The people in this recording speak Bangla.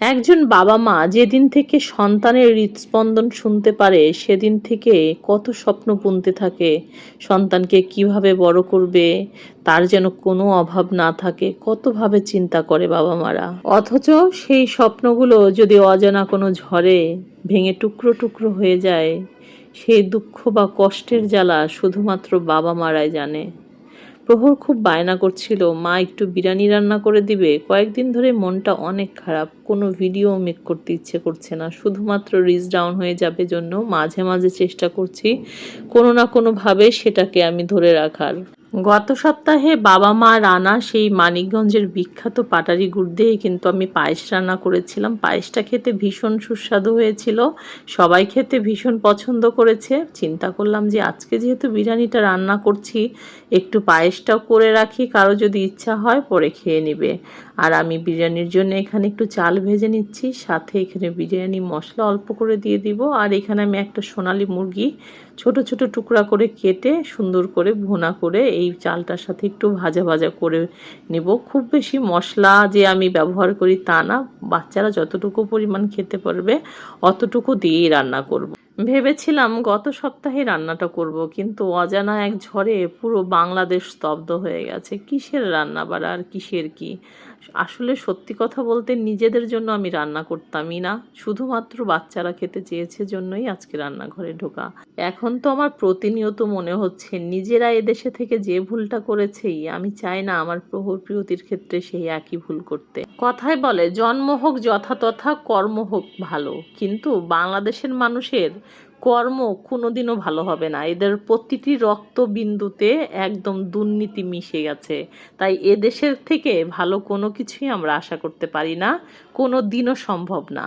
একজন বাবা মা যেদিন থেকে সন্তানের হৃদস্পন্দন শুনতে পারে, সেদিন থেকে কত স্বপ্ন বুনতে থাকে। সন্তানকে কীভাবে বড় করবে, তার যেন কোনো অভাব না থাকে, কতভাবে চিন্তা করে বাবা মারা। অথচ সেই স্বপ্নগুলো যদি অজানা কোনো ঝড়ে ভেঙে টুকরো টুকরো হয়ে যায়, সেই দুঃখ বা কষ্টের জ্বালা শুধুমাত্র বাবা মারাই জানে। প্রহর খুব বায়না করছিল, মা, একটু বিরিয়ানি রান্না করে দিবে? কয়েকদিন ধরে মনটা অনেক খারাপ, কোনো ভিডিও মেক করতে ইচ্ছে করছে না, শুধুমাত্র রিচ ডাউন হয়ে যাবে জন্য মাঝে মাঝে চেষ্টা করছি কোনো না কোনোভাবে সেটাকে আমি ধরে রাখার। গত সপ্তাহে বাবা মা রানা সেই মানিকগঞ্জের বিখ্যাত পাটারি গুড় দিয়ে কিন্তু আমি পায়েস রান্না করেছিলাম। পায়েসটা খেতে ভীষণ সুস্বাদু হয়েছিল। সবাই খেতে ভীষণ পছন্দ করেছে। চিন্তা করলাম যে আজকে যেহেতু বিরিয়ানিটা রান্না করছি, একটু পায়েসটাও করে রাখি, কারও যদি ইচ্ছা হয় পরে খেয়ে নেবে। আর আমি বিরিয়ানির জন্য এখানে একটু চাল ভেজে নিচ্ছি, সাথে এখানে বিরিয়ানি মশলা অল্প করে দিয়ে দিব। আর এখানে আমি একটা সোনালি মুরগি ছোট ছোট টুকরা করে কেটে সুন্দর করে ভোনা করে এই চালটার সাথে একটু ভাজা ভাজা করে নেব। খুব বেশি মশলা যে আমি ব্যবহার করি তা না, বাচ্চারা যতটুকু পরিমাণ খেতে পারবে অতটুকু দিয়েই রান্না করব। ভেবেছিলাম গত সপ্তাহে রান্নাটা করব, কিন্তু অজানা এক ঝড়ে পুরো বাংলাদেশ স্তব্ধ হয়ে গেছে। কিসের রান্না বাড়া আর কিসের কি? আসলে সত্যি কথা বলতে নিজেদের জন্য আমি রান্না করতামই না। শুধুমাত্র বাচ্চারা খেতে চেয়েছে জন্যই আজকে রান্নাঘরে ঢোকা। এখন তো আমার প্রতিনিয়ত মনে হচ্ছে, নিজেরা এদেশে থেকে যে ভুলটা করেছেই, আমি চাই না আমার প্রহর প্রিয়তির ক্ষেত্রে সেই একই ভুল করতে। কথায় বলে, জন্ম হোক যথাতথা, কর্ম হোক ভালো। কিন্তু বাংলাদেশের মানুষের কর্ম কোনোদিনও ভালো হবে না। এদের প্রতিটি রক্তবিন্দুতে একদম দুর্নীতি মিশে গেছে। তাই এদেশের থেকে ভালো কোনো কিছুই আমরা আশা করতে পারি না। কোনো দিনও সম্ভব না।